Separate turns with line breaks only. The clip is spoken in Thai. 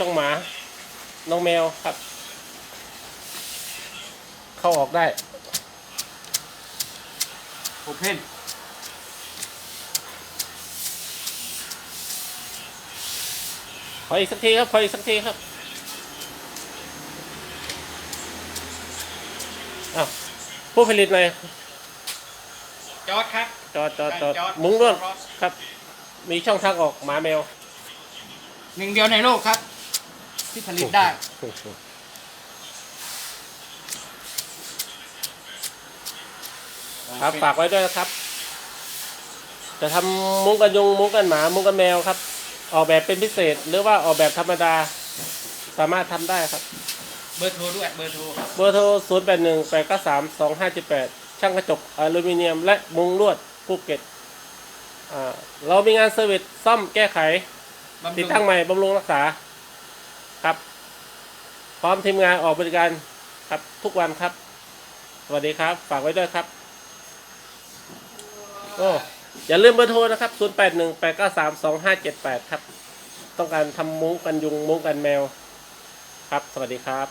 ช่องหมา น้องแมวครับ เข้าออกได้
โอเพน
ขออีกสักทีครับ ขออีกสักทีครับอ้าวผู้ผลิตหน่อย
จอดครับ
จอดจอดจอด
จอด
มุ้งร่วน
จอด
ครับ มีช่องทางออกหมาแมว
หนึ่งเดียวในโลกครับ ที่ผลิตได้
ครับฝากไว้ด้วยนะครับ จะทำมุ้งกันยุงมุ้งกันหมามุ้งกันแมวครับ ออกแบบเป็นพิเศษ หรือว่าออกแบบธรรมดา สามารถทำได้ครับ
เบอร์โทรด้วยเบอร์โทร
เบอร์โทร 0 8 1 8 9 3 2 5 7 8 ช่างกระจกอลูมิเนียม และมุงลวดภูเก็ตอ่าเรามีงานเซอร์วิสซ่อมแก้ไข
บำ
ติ
รุ
ด
ง
ตั้งใหม่บำรุงรักษา ครับ พร้อมทีมงานออกบริการครับทุกวันครับ สวัสดีครับ ฝากไว้ด้วยครับโอ้อย่าลืมเบอร์โทรนะครับ 0 8 1 8 9 3 2 5 7 8 ครับ ต้องการทำมุ้งกันยุงมุ้งกันแมว ครับ สวัสดีครับ